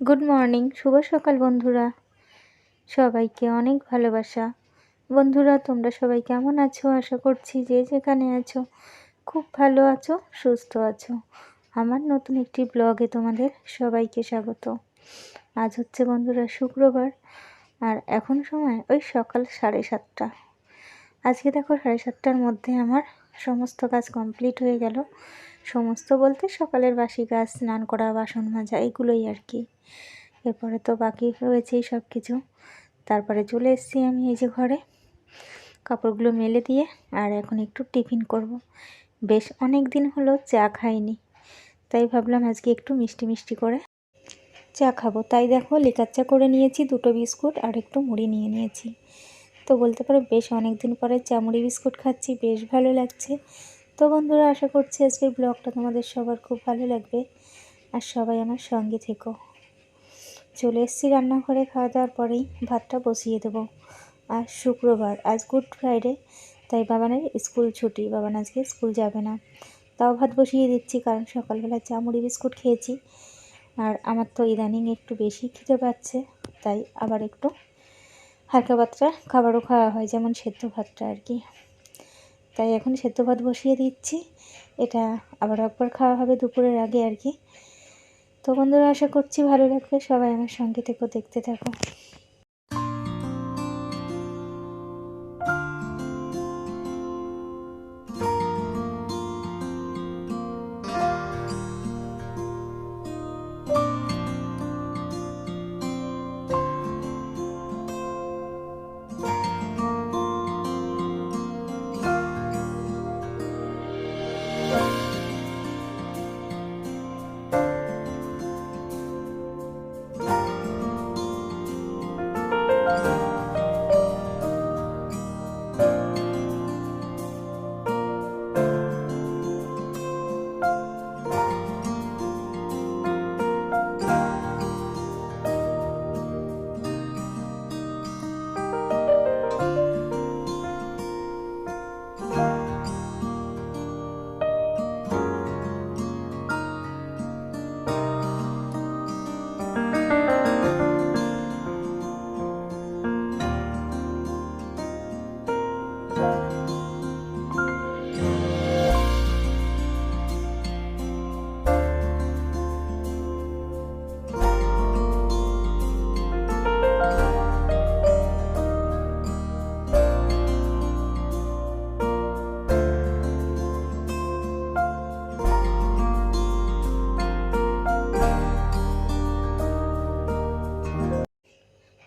Good morning, শুভ সকাল বন্ধুরা। সবাইকে অনেক ভালোবাসা। বন্ধুরা, তোমরা সবাই কেমন আছো? আশা করছি যে যেখানে আছো, খুব ভালো আছো, সুস্থ আছো। আমার নতুন একটি ব্লগে তোমাদের সবাইকে স্বাগত। আজ হচ্ছে বন্ধুরা শুক্রবার, আর এখন সময় ওই সকাল সাড়ে সাতটা। আজকে দেখো সাড়ে সাতটার মধ্যে আমার সমস্ত কাজ কমপ্লিট হয়ে গেল। সমস্ত বলতে সকালের বাসি কাজ স্নান করা, বাসন মাজা, এগুলোই আর কি। এরপরে তো বাকি রয়েছেই সব কিছু তারপরে চলে এসেছি আমি এই যে ঘরে। কাপড়গুলো মেলে দিয়ে আর এখন একটু টিফিন করব। বেশ অনেক দিন হলো চা খাইনি, তাই ভাবলাম আজকে একটু মিষ্টি মিষ্টি করে চা খাব। তাই দেখো লিকার চা করে নিয়েছি, দুটো বিস্কুট আর একটু মুড়ি নিয়ে নিয়েছি। তো বলতে পারো বেশ অনেক দিন পরে চা, মুড়ি, বিস্কুট খাচ্ছি, বেশ ভালো লাগছে। তো বন্ধুরা, আশা করছি আজকের ব্লগটা তোমাদের সবার খুব ভালো লাগবে। আর সবাই আমার সঙ্গে থেকো। চলে এসেছি রান্নাঘরে খাওয়া দাওয়ার পরেই ভাতটা বসিয়ে দেবো। আর শুক্রবার, আজ গুড ফ্রাইডে, তাই বাবানের স্কুল ছুটি। বাবান আজকে স্কুল যাবে না। তাও ভাত বসিয়ে দিচ্ছি, কারণ সকালবেলা চা, মুড়ি, বিস্কুট খেয়েছি। আর আমার তো ইদানিং একটু বেশি খেতে পাচ্ছে, তাই আবার একটু হালকা ভাতটা খাবারও খাওয়া হয়, যেমন সেদ্ধ ভাতটা আর কি। তাই এখন সেদ্ধ ভাত বসিয়ে দিচ্ছি। এটা আবার একবার খাওয়া হবে দুপুরের আগে আর কি। তো বন্ধুরা, আশা করছি ভালো লাগবে। সবাই আমার সঙ্গে থেকো, দেখতে থাকো।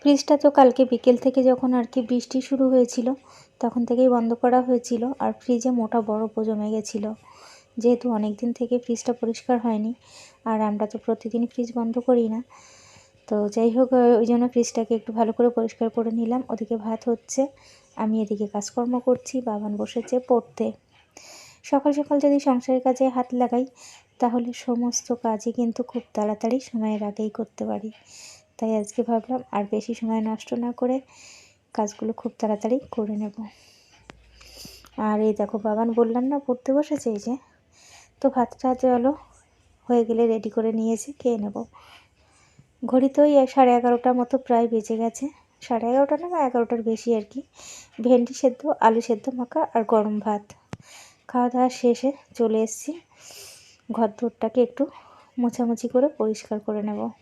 ফ্রিজটা তো কালকে বিকেল থেকে যখন আর কি বৃষ্টি শুরু হয়েছিল, তখন থেকেই বন্ধ করা হয়েছিল আর ফ্রিজে মোটা বরফও জমে গেছিল। যেহেতু অনেক দিন থেকে ফ্রিজটা পরিষ্কার হয়নি আর আমরা তো প্রতিদিন ফ্রিজ বন্ধ করি না, তো যাই হোক, ওই জন্য ফ্রিজটাকে একটু ভালো করে পরিষ্কার করে নিলাম। ওদিকে ভাত হচ্ছে, আমি এদিকে কাজকর্ম করছি, বাবান বসেছে পড়তে। সকাল সকাল যদি সংসারের কাজে হাত লাগাই, তাহলে সমস্ত কাজই কিন্তু খুব তাড়াতাড়ি সময়ের আগেই করতে পারি। তাই আজকে ভাবলাম আর বেশি সময় নষ্ট না করে কাজগুলো খুব তাড়াতাড়ি করে নেব। আর এই দেখো বাবান বললাম না, পড়তে বসেছে এই যে। তো ভাতটা চলো, হয়ে গেলে রেডি করে নিয়েছি, খেয়ে নেব। ঘড়িতে ওই সাড়ে এগারোটার মতো প্রায় বেজে গেছে। সাড়ে এগারোটা না, বা এগারোটার বেশি আর কি। ভেন্ডি সেদ্ধ, আলু সেদ্ধ, মাখা আর গরম ভাত। খাওয়া দাওয়া শেষে চলে এসেছি। ঘর দৌড়টাকে একটু মোছামুছি করে পরিষ্কার করে নেব।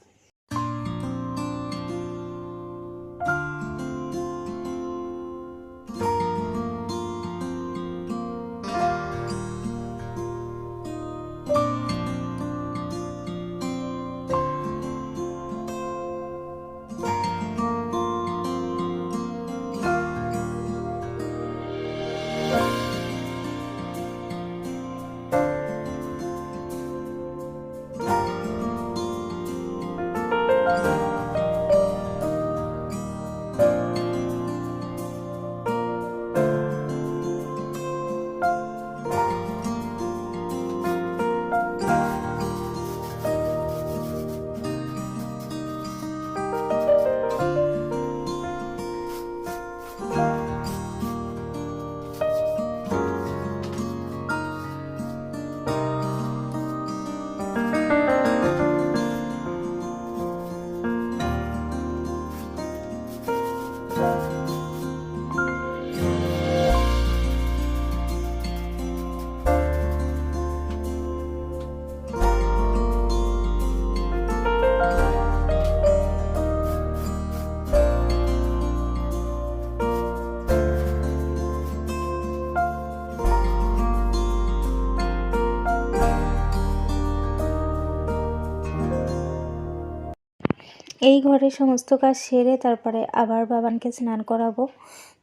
এই ঘরে সমস্ত কাজ সেরে তারপরে আবার বাবানকে স্নান করাবো।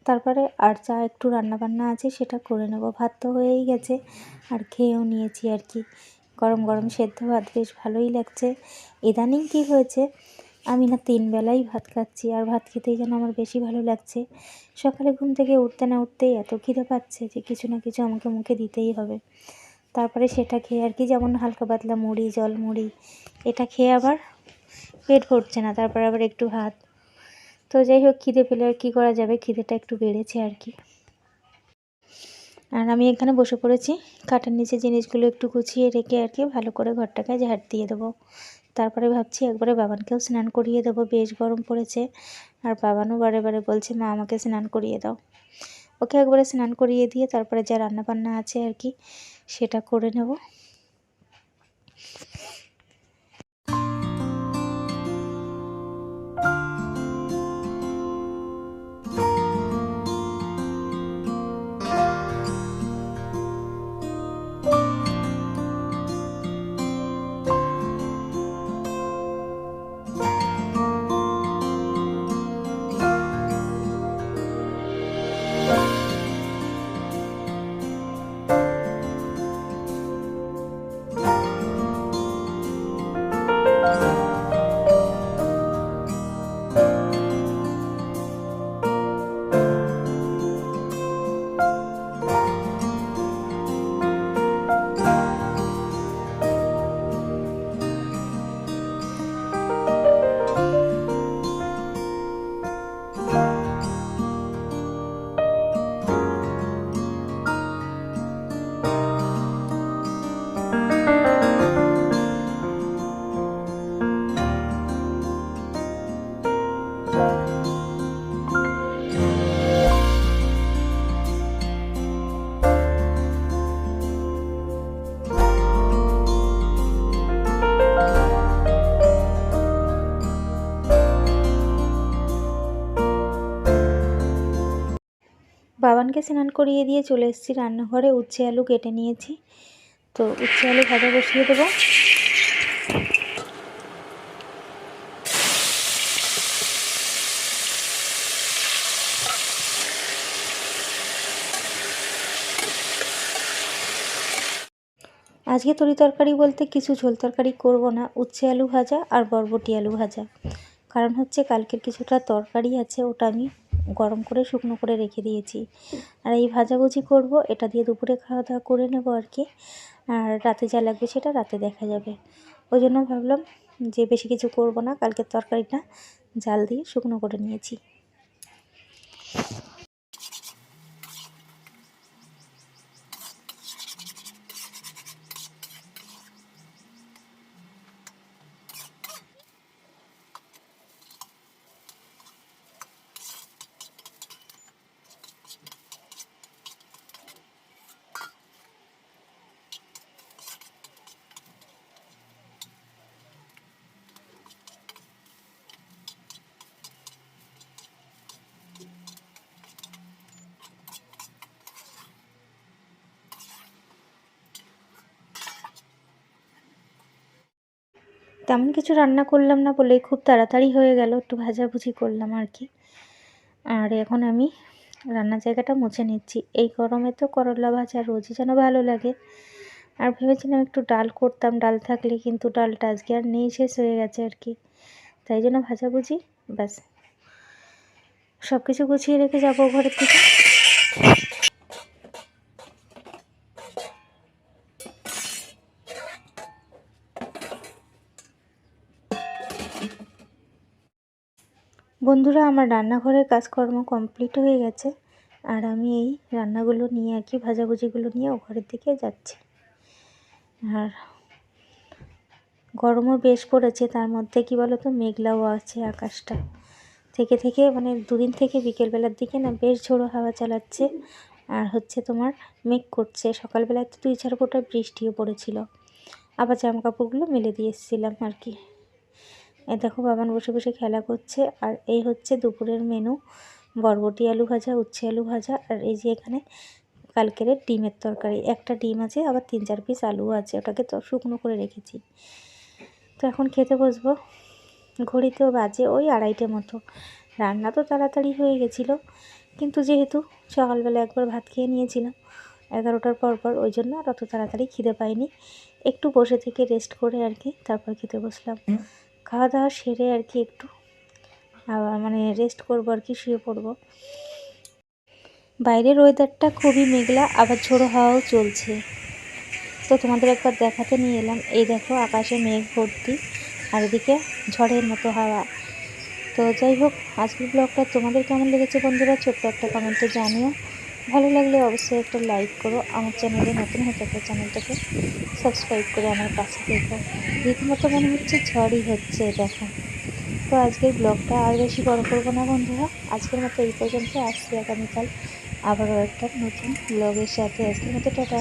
তারপরে আর যা একটু রান্নাবান্না আছে সেটা করে নেব। ভাত তো হয়েই গেছে, আর খেয়েও নিয়েছি আর কি। গরম গরম সেদ্ধ ভাত বেশ ভালোই লাগছে। ইদানিং কী হয়েছে? আমি না তিন বেলাই ভাত খাচ্ছি, আর ভাত খেতেই যেন আমার বেশি ভালো লাগছে। সকালে ঘুম থেকে উঠতে না উঠতেই এত খিদে পাচ্ছে যে কিছু না কিছু আমাকে মুখে দিতেই হবে। তারপরে সেটা খেয়ে আর কি, যেমন হালকা পাতলা মুড়ি জল মুড়ি এটা খেয়ে আবার পেট ভরছে না, তারপর আবার একটু ভাত। তো যাই হোক, খিদে পেলে আর কী করা যাবে? খিদেটা একটু বেড়েছে আর কি। আর আমি এখানে বসে পড়েছি। কাঠের নিচে জিনিসগুলো একটু গুছিয়ে রেখে আর কি ভালো করে ঘরটাকে ঝাড় দিয়ে দেবো। তারপরে ভাবছি একবারে বাবানকেও স্নান করিয়ে দেবো। বেশ গরম পড়েছে। আর বাবানও বারে বারে বলছে, মা, আমাকে স্নান করিয়ে দাও। ওকে একবারে স্নান করিয়ে দিয়ে তারপরে যা রান্না বান্না আছে আর কি, সেটা করে নেব। বাবানকে স্নান করিয়ে দিয়ে চলে এসেছি রান্নাঘরে। উচ্ছে আলু কেটে নিয়েছি। তো উচ্ছে আলু ভাজা বসিয়ে দেবো। আজকে তরি তরকারি বলতে কিছু ঝোল তরকারি করব না, উচ্ছে আলু ভাজা আর বরবটি আলু ভাজা। কারণ হচ্ছে কালকের কিছুটা তরকারি আছে, ওটা আমি গরম করে শুকনো করে রেখে দিয়েছি। আর এই ভাজাভুজি করব, এটা দিয়ে দুপুরে খাওয়া দাওয়া করে নেব আর কি। আর রাতে যা লাগবে সেটা রাতে দেখা যাবে। ওই জন্য ভাবলাম যে বেশি কিছু করব না, কালকের তরকারিটা জাল দিয়ে শুকনো করে নিয়েছি। তেমন কিছু রান্না করলাম না বলে খুব তাড়াতাড়ি হয়ে গেল, একটু ভাজাভুজি করলাম আর কি। আর এখন আমি রান্নার জায়গাটা মুছে নিচ্ছি। এই গরমে তো করলা ভাজা রোজই যেন ভালো লাগে। আর ভেবেছিলাম একটু ডাল করতাম, ডাল থাকলে কিন্তু ডালটা আজকে আর নেই, শেষ হয়ে গেছে আর কি। তাই জন্য ভাজাভুজি, ব্যাস। সব কিছু গুছিয়ে রেখে যাব ঘরের থেকে বন্ধুরা, আমার রান্নাঘরের কাজকর্ম কমপ্লিট হয়ে গেছে আর আমি এই রান্নাগুলো নিয়ে আর কি, ভাজাভুজিগুলো নিয়ে ঘরের দিকে যাচ্ছি। আর গরমও বেশ পড়েছে, তার মধ্যে কি বলো তো মেঘলাও আছে আকাশটা। থেকে থেকে মানে দুদিন থেকে বিকেলবেলার দিকে না বেশ ঝোড়ো হাওয়া চালাচ্ছে আর হচ্ছে তোমার মেঘ করছে। সকালবেলায় তো দুই চার ফোঁটা বৃষ্টিও পড়েছিল। আবার জামা কাপড়গুলো মেলে দিয়ে এসেছিলাম আর কি। দেখো বাবান বসে বসে খেলা করছে, আর এই হচ্ছে দুপুরের মেনু বরবটি আলু ভাজা, উচ্ছে আলু ভাজা, আর এই যে এখানে কালকের ডিমের তরকারি। একটা ডিম আছে, আবার তিন চার পিস আলু আছে, ওটাকে তো শুকনো করে রেখেছি। তো এখন খেতে বসবো। ঘড়িতেও বাজে ওই আড়াইটে মতো। রান্না তো তাড়াতাড়ি হয়ে গেছিল, কিন্তু যেহেতু সকালবেলা একবার ভাত খেয়ে নিয়েছিলাম, এগারোটার পর পর ওই জন্য আর অত তাড়াতাড়ি খিদে পাইনি। একটু বসে থেকে রেস্ট করে আর কি, তারপর খেতে বসলাম। খাওয়া দাওয়া সেরে আর কি একটু, আবার মানে রেস্ট করব আর কি, শুয়ে পড়ব। বাইরের ওয়েদারটা খুবই মেঘলা, আবার ঝোড়ো হাওয়াও চলছে। তো তোমাদের একবার দেখাতে নিয়ে এলাম। এই দেখো আকাশে মেঘ ভর্তি, আর এদিকে ঝড়ের মতো হাওয়া। তো যাই হোক, আজকের ব্লগটা তোমাদের কেমন লেগেছে বন্ধুরা? ছোট্ট একটা কমেন্টে জানিও। ভালো লাগলে অবশ্যই একটা লাইক করো। আমার চ্যানেলে নতুন হয়ে থাকলে চ্যানেলটাকে সাবস্ক্রাইব করে আমার পাশে দেখো রীতিমতো মনে হচ্ছে ঝড়ই হচ্ছে, দেখো। তো আজকের ব্লগটা আর বেশি বড় করব না বন্ধুরা। আজকের মতো এই পর্যন্ত। আসছি আগামীকাল আবারও একটা নতুন ব্লগের সাথে। আজকের মতো টাটা।